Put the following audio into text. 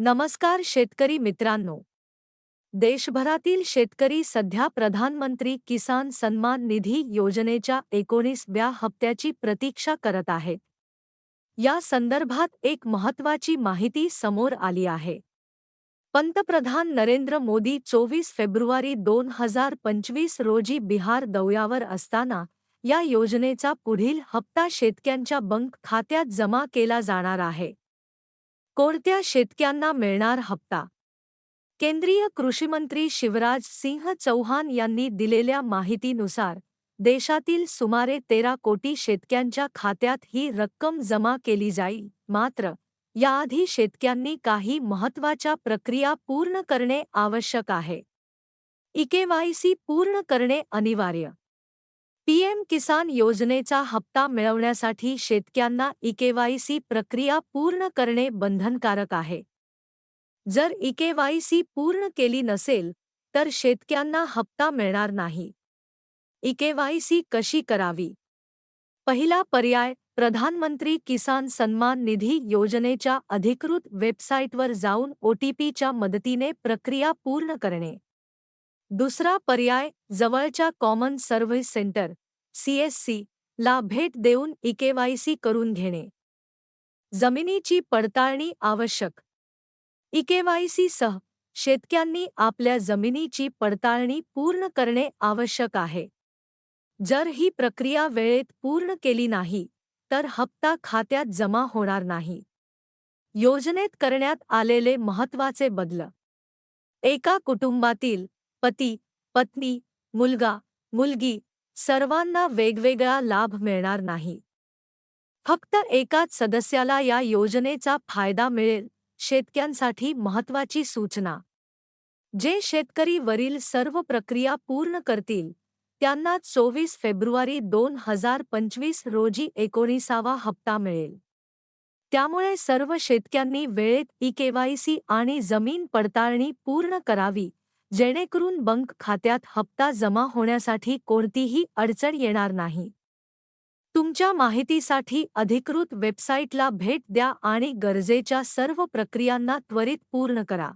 नमस्कार शेतकरी मित्रांनो. देशभरातील शेतकरी सध्या प्रधानमंत्री किसान सन्मान निधी योजनेच्या एकोणीसव्या हप्त्याची प्रतीक्षा करत आहेत या संदर्भात एक महत्त्वाची माहिती समोर आली आहे. पंतप्रधान नरेंद्र मोदी चोवीस फेब्रुवारी दोन हजार पंचवीस रोजी बिहार दौऱ्यावर असताना या योजनेचा पुढील हप्ता शेतक्यांच्या बँक खात्यात जमा केला जाणार आहे. कोणत्या शेतक्यांना मिळणार हप्ता? केंद्रीय कृषीमंत्री शिवराज सिंह चौहान यांनी दिलेल्या माहितीनुसार देशातील सुमारे तेरा कोटी शेतक्यांच्या खात्यात ही रक्कम जमा केली जाईल मात्र याआधी शेतक्यांनी काही महत्त्वाच्या प्रक्रिया पूर्ण करणे आवश्यक आहे. इकेवायसी पूर्ण करणे अनिवार्य. पीएम किसान योजनेचा हप्ता मिळवण्यासाठी शेतक्यांना इकेवायसी प्रक्रिया पूर्ण करणे बंधनकारक आहे. जर इकेवायसी पूर्ण केली नसेल, तर शेतक्यांना हप्ता मिळणार नाही. इकेवायसी कशी करावी? पहिला पर्याय, प्रधानमंत्री किसान सन्मान निधी योजनेच्या अधिकृत वेबसाईटवर जाऊन ओटीपीच्या मदतीने प्रक्रिया पूर्ण करणे. दुसरा पर्याय जवळच्या कॉमन सर्व्हिस सेंटर सीएससी ला भेट देऊन इकेवायसी करून घेणे. जमिनीची पडताळणी आवश्यक. इकेवायसी सह शेतक्यांनी आपल्या जमिनीची पडताळणी पूर्ण करणे आवश्यक आहे. जर ही प्रक्रिया वेळेत पूर्ण केली नाही तर हप्ता खात्यात जमा होणार नाही. योजनेत करण्यात आलेले महत्त्वाचे बदल. एका कुटुंबातील पती पत्नी मुलगा मुलगी सर्वांना वेगवेगळा लाभ मिळणार नाही. फक्त एकाच सदस्याला या योजनेचा फायदा मिळेल शेतक्यांसाठी महत्त्वाची सूचना. जे शेतकरी वरील सर्व प्रक्रिया पूर्ण करतील त्यांना चोवीस फेब्रुवारी दोन हजार पंचवीस रोजी एकोणीसावा हप्ता मिळेल. त्यामुळे सर्व शेतक्यांनी वेळेत ई केवायसी आणि जमीन पडताळणी पूर्ण करावी जेणेकरून बँक खात्यात हप्ता जमा होण्यासाठी कोणतीही अडचण येणार नाही. तुमच्या माहितीसाठी अधिकृत वेबसाईटला भेट द्या आणि गरजेच्या सर्व प्रक्रियांना त्वरित पूर्ण करा.